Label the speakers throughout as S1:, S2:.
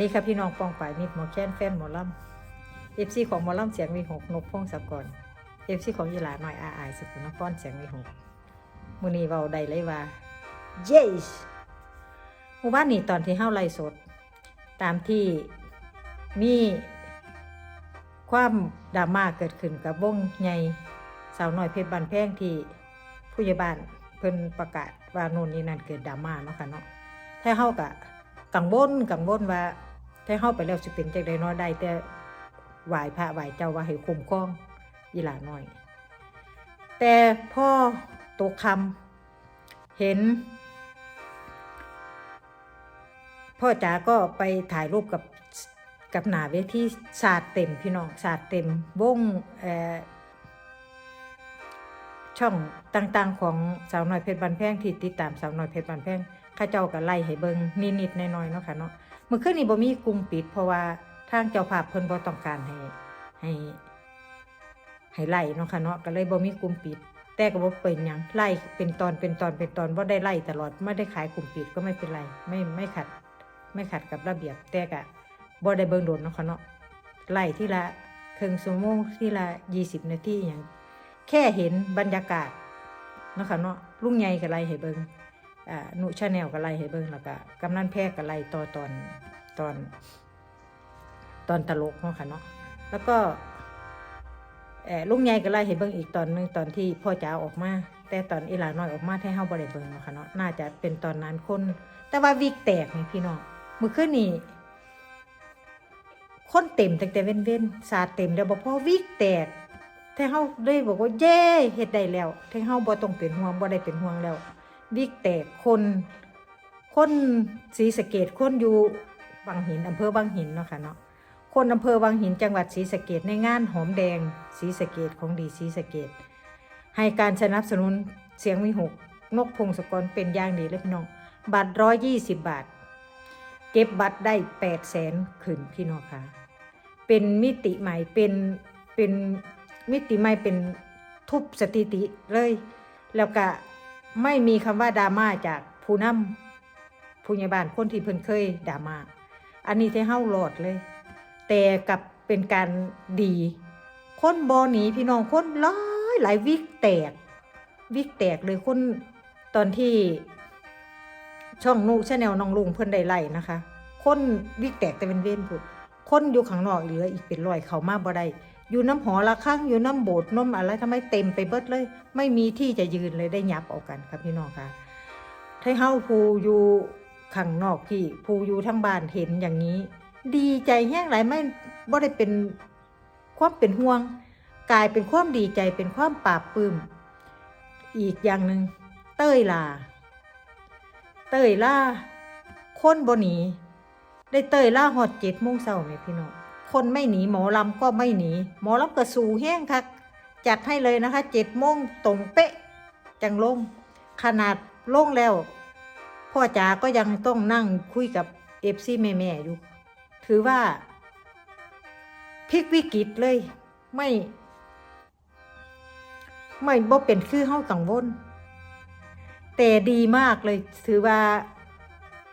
S1: ดนี้ค่ะพี่น้องปองป่ายมิตรหมอแค้นแฟนหมอลำเอฟซีของหมอลำเสียงวีหกนกพงศกรเอฟซีของยีหลาหน่อยอาอายสกุลนครเสียงวีหกมือนี้เบาได้เลยว่า yes หมู่บ้านนี้ตอนที่เฮาไล่สด ตามที่มีความดราม่าเกิดขึ้นกับวงใหญ่สาวน้อยเพชรบานแพงที่ผู้ใหญ่บ้านเพิ่นประกาศว่าโน่นนี่นั่นเกิดดราม่าเนาะค่ะเนาะถ้าเฮากะกังวลกังวลว่า ถ้าเฮาไปแล้วสิเป็นจังได๋เนาะได้แต่ไหว้พระไหว้เจ้าว่าให้คุ้มครองอีหลาน้อย แต่พ่อตกคำเห็น พ่อจ๋าก็ไปถ่ายรูปกับกับหนาเวทีศาสตร์เต็มพี่น้องศาสตร์เต็มวงเอ่อช่องต่างๆ ของสาวน้อยเพชรบันแพงที่ติดตามสาวน้อยเพชรบันแพงข้าเจ้าก็ไล่ให้เบิงนิดๆน้อยๆเนาะค่ะเนาะ มื่อคืนนี้บ่มีกลุ่มปิด เพราะว่าทางเจ้าภาพเพิ่นบ่ต้องการให้ให้ให้ไล่เนาะค่ะเนาะก็เลยบ่มีกลุ่มปิด แต่ก็บ่เป็นหยังไล่เป็นตอนเป็นตอนเป็นตอนบ่ได้ไล่ตลอดไม่ได้ขายกลุ่มปิดก็ไม่เป็นไร ไม่ไม่ขัด ไม่ขัดกับระเบียบแต่กะบ่ได้เบิ่งโดนเนาะค่ะเนาะไล่ที่ละครึ่งชั่วโมงที่ละยี่สิบนาทีอย่างแค่เห็นบรรยากาศเนาะค่ะเนาะลุงใหญ่ก็ไล่ให้เบิ่งอ่าห นุชาแนลก็ไล่ให้เบิ่งแล้วก็กำนันแพรก็ไล่ต่อตอนตอนตอนตลกเนาะค่ะเนาะแล้วก็เอลุงใหญ่ก็ไล่ให้เบิ่งอีกตอนหนึงตอนที่พ่อจ๋าออกมา แต่ตอนอีหลาน้อยออกมาให้เฮาบ่ได้เบิงเนาะค่ะเนาะน่าจะเป็นตอนนั้นคน แต่ว่าวิกแตกนี่พี่น้องมื้อคืนนี้คนเต็มตั้งแต่เว้นเว้นสาเต็มแล้วบ่พอวิกแตกแต่เฮาเลยบอกว่าเย้เฮ็ดได้แล้วแต่เฮาบ่ต้องเป็นห่วงบ่ได้เป็นห่วงแล้ว วิกแตกคนคนศรีสะเกดคนอยู่บางหินอำเภอบางหินเนาะค่ะเนาะคนอำเภอบางหินจังหวัดศรีสะเกดในงานหอมแดงศรีสะเกดของดีศรีสะเกดให้การสนับสนุนเสียงวิหกนกพงศกรเป็นอย่างดีเลยพี่น้อง บัตรร้อยยี่สิบบาท เก็บบัตรได้แปดแสนขึ้นพี่น้องค่ะ เป็นมิติใหม่เป็นเป็นมิติใหม่เป็นทุบสถิติเลย แล้วก็ ไม่มีคำว่าดราม่าจากผู้นำผู้ใหญ่บ้านคนที่เพิ่นเคยดราม่าอันนี้ที่เฮาโหลดเลย แต่กับเป็นการดี คนบอหนีพี่น้องคนหลายหลายวิกแตก วิกแตกเลยคนตอนที่ ช่องนูชาแนลน้องลุงเพิ่นได้ไล่นะคะ คนวิกแตกแต่เป็นเว้นพุดคนอยู่ข้างนอกเหลืออีกเป็นร้อยเขามาบ่ได้ อยู่น้ำหอละข้างอยู่น้ำโบสถ์น้ำอะไรทำไมเต็มไปเบิดเลย ไม่มีที่จะยืนเลยได้ยับเอากันครับพี่น้องค่ะให้เฮาผู้อยู่ข้างนอกพี่ผู้อยู่ทั้งบ้านเห็นอย่างนี้ ดีใจแห้งหลไม่บ่ได้เป็นความเป็นห่วง กลายเป็นความดีใจเป็นความปราบปลื้ม อีกอย่างหนึ่งเต้ยลา เตยล่าคนบหนี ได้เตยล่าหอดเจ็ดโมงเช้าไหมพี่น้อง คนไม่หนีหมอลำก็ไม่หนี หมอลำก็สู่แห้งคักจัดให้เลยนะคะเจ็ดโมงตรงเป๊ะ จังลง ขนาดลงแล้ว พ่อจ๋าก็ยังต้องนั่งคุยกับเอฟซีแม่ๆอยู่ ถือว่าพลิกวิกฤตเลย ไม่ ไม่บ่เป็นคือเฮากังวล แต่ดีมากเลย ถือว่า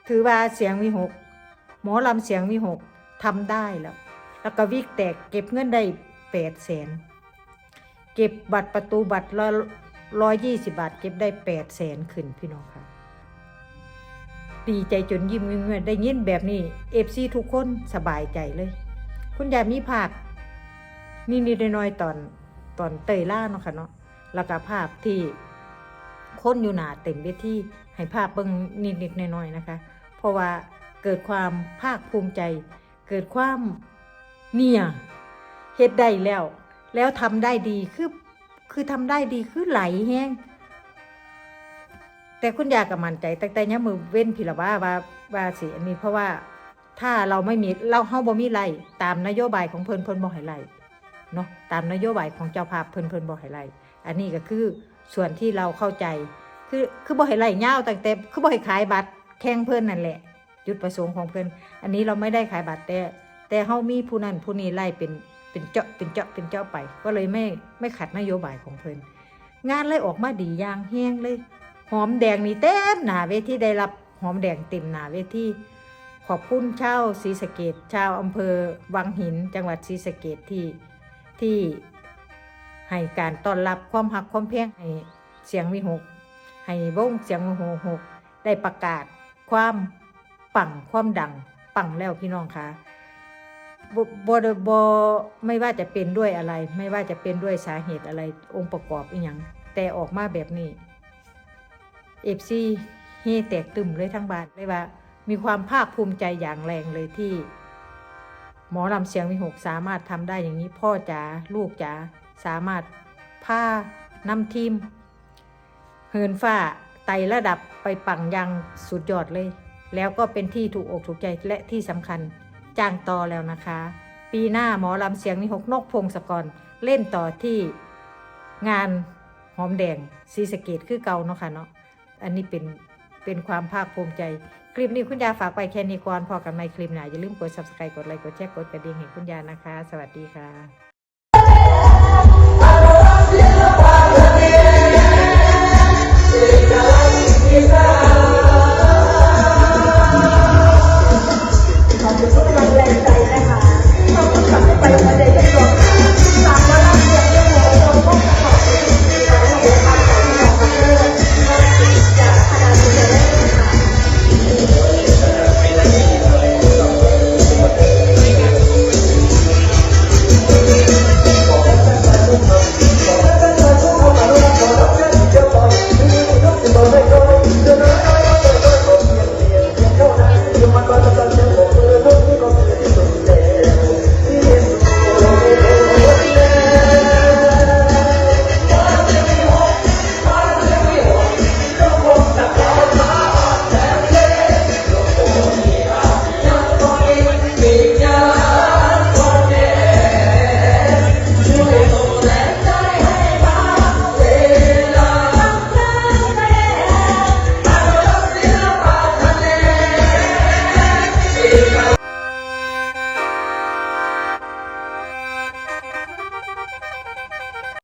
S1: ถือว่าเสียงวิหก หมอลำเสียงวิหกทำได้แล้ว แล้วก็วิกแตกเก็บเงินได้แปดแสนเก็บบัตรประตูบัตรละร้อยยี่สิบาท เก็บได้แปดแสนขึ้นพี่น้องค่ะดีใจจนยิ้มเงื่อนได้ยินแบบนี้เอฟซีทุกคนสบายใจเลย คุณยายมีภาพนี่นี่น้อยตอนตอนเตยล่าเนาะค่ะเนาะแล้วก็ภาพที่คนอยู่หนาเต็มเวทีให้ภาพเบิ่งนิดๆหน่อยๆนะคะ เพราะว่าเกิดความภาคภูมิใจ เกิดความ เนี่ยเฮ็ดได้แล้ว แล้วทำได้ดีคือคือทำได้ดีคือไหลแห้งแต่คุณยากับมันใจตั้งแต่เนี้ยมือเว้นพิละว่าว่าว่าสิอันนี้เพราะว่าถ้าเราไม่มีเราเฮาบ่มีไล่ตามนโยบายของเพิ่นเพิ่นบ่ให้ไล่เนาะตามนโยบายของเจ้าภาพเพิ่นเพิ่นบ่ให้ไล่อันนี้ก็คือส่วนที่เราเข้าใจ คือคือบ่ให้ไล่เงาตั้งแต่คือบ่ให้ขายบัตรแข่งเพิ่นนั่นแหละ จุดประสงค์ของเพิ่นอันนี้เราไม่ได้ขายบัตรแต่ แต่เฮามีผู้นั้นผู้นี้ไล่เป็นเป็นเจาะเป็นเจาะเป็นเจาะไป ก็เลยไม่ไม่ขัดนโยบายของเพิ่นงานเลยออกมาดีอย่างแห้งเลย หอมแดงนี่เต็มหนาเวทีได้รับหอมแดงเต็มหนาเวทีขอบคุณชาวศรีสะเกดชาวอำเภอวังหิน จังหวัดศรีสะเกดที่ที่ให้การต้อนรับความหักความเพียงให้เสียงวิหก ให้วงเสียงวิหกหกได้ประกาศความปังความดังปังแล้วพี่น้องคะ บบบบบไม่ว่าจะเป็นด้วยอะไร ไม่ว่าจะเป็นด้วยสาเหตุอะไรองค์ประกอบอีหยังแต่ออกมาแบบนี้เอฟซีเฮแตกตึมเลยทั้งบ้านเลยว่า มีความภาคภูมิใจอย่างแรงเลยที่ หมอลำเสียงวิหกสามารถทำได้อย่างนี้พ่อจ๋าลูกจ๋าสามารถพานำทีมเหินฟ้าไตระดับไปปังยังสุดยอดเลย แล้วก็เป็นที่ถูกอกถูกใจและที่สำคัญ จ้างต่อแล้วนะคะ ปีหน้าหมอลำเสียงนิหกนกพงศกรเล่นต่อที่งานหอมแดงซีสเกตคือเก่าเนาะค่ะเนาะอันนี้เป็นเป็นความภาคภูมิใจ คลิปนี้คุณยาฝากไปแค่นี้ก่อนพอกันในคลิปหน้าอย่าลืมกด subscribe กดไลค์กดแชร์กดกระดิ่งให้คุณยานะคะ สวัสดีค่ะ